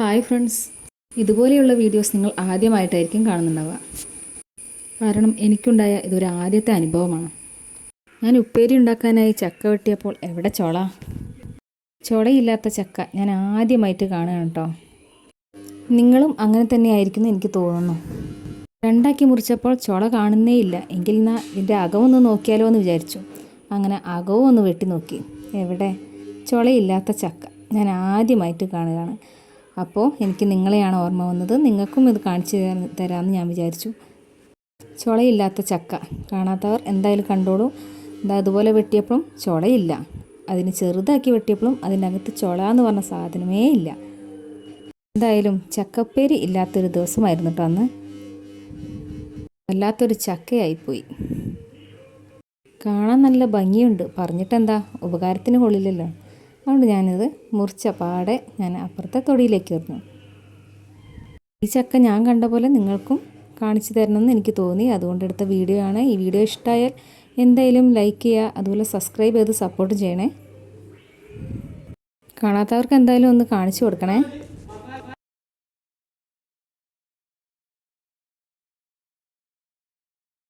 Hi friends ഇതുപോലെയുള്ള videos നിങ്ങൾ ആദ്യമായിട്ടായിരിക്കും കാണുന്നുണ്ടാവുക. കാരണം എനിക്കുണ്ടായ ഇതൊരു ആദ്യത്തെ അനുഭവമാണ്. ഞാൻ ഉപ്പേരി ഉണ്ടാക്കാനായി ചക്ക വെട്ടിയപ്പോൾ എവിടെ ചോള? ചോളയില്ലാത്ത ചക്ക ഞാൻ ആദ്യമായിട്ട് കാണുകയാണ് കേട്ടോ. നിങ്ങളും അങ്ങനെ തന്നെയായിരിക്കും എന്ന് എനിക്ക് തോന്നുന്നു. രണ്ടാക്കി മുറിച്ചപ്പോൾ ചോള കാണുന്നേയില്ല. എങ്കിൽ നാ ഇതിന്റെ അകമൊന്ന് നോക്കിയാലോ എന്ന് വിചാരിച്ചു. അങ്ങനെ അകവും ഒന്ന് വെട്ടി നോക്കി. എവിടെ? ചോളയില്ലാത്ത ചക്ക. ഞാൻ ആദ്യമായിട്ട് കാണുകയാണ്. അപ്പോൾ എനിക്ക് നിങ്ങളെയാണ് ഓർമ്മ വന്നത്. നിങ്ങൾക്കും ഇത് കാണിച്ചു തരാ- തരാമെന്ന് ഞാൻ വിചാരിച്ചു. ചുളയില്ലാത്ത ചക്ക. കാണാത്തവർ എന്തായാലും കണ്ടോളൂ. എന്താ അതുപോലെ വെട്ടിയപ്പോഴും ചുളയില്ല. അതിന് ചെറുതാക്കി വെട്ടിയപ്പോഴും അതിനകത്ത് ചുള എന്ന് പറഞ്ഞ സാധനമേ ഇല്ല. എന്തായാലും ചക്കപ്പേരി ഇല്ലാത്തൊരു ദിവസമായിരുന്നു കേട്ടോ അന്ന്. വല്ലാത്തൊരു ചക്കയായിപ്പോയി. കാണാൻ നല്ല ഭംഗിയുണ്ട്. പറഞ്ഞിട്ടെന്താ? ഉപകാരത്തിന് കൊള്ളില്ലല്ലോ. അതുകൊണ്ട് ഞാനിത് മുറിച്ച പാടെ ഞാൻ അപ്പുറത്തെ തൊടിയിലേക്ക് എറിഞ്ഞു ഈ ചക്ക ഞാൻ കണ്ട പോലെ നിങ്ങൾക്കും കാണിച്ചു തരണമെന്ന് എനിക്ക് തോന്നി. അതുകൊണ്ട് എടുത്ത വീഡിയോ ആണ്. ഈ വീഡിയോ ഇഷ്ടമായാൽ എന്തായാലും ലൈക്ക് ചെയ്യുക അതുപോലെ സബ്സ്ക്രൈബ് ചെയ്ത് സപ്പോർട്ട് ചെയ്യണേ. കാണാത്തവർക്ക് എന്തായാലും ഒന്ന് കാണിച്ചു കൊടുക്കണേ.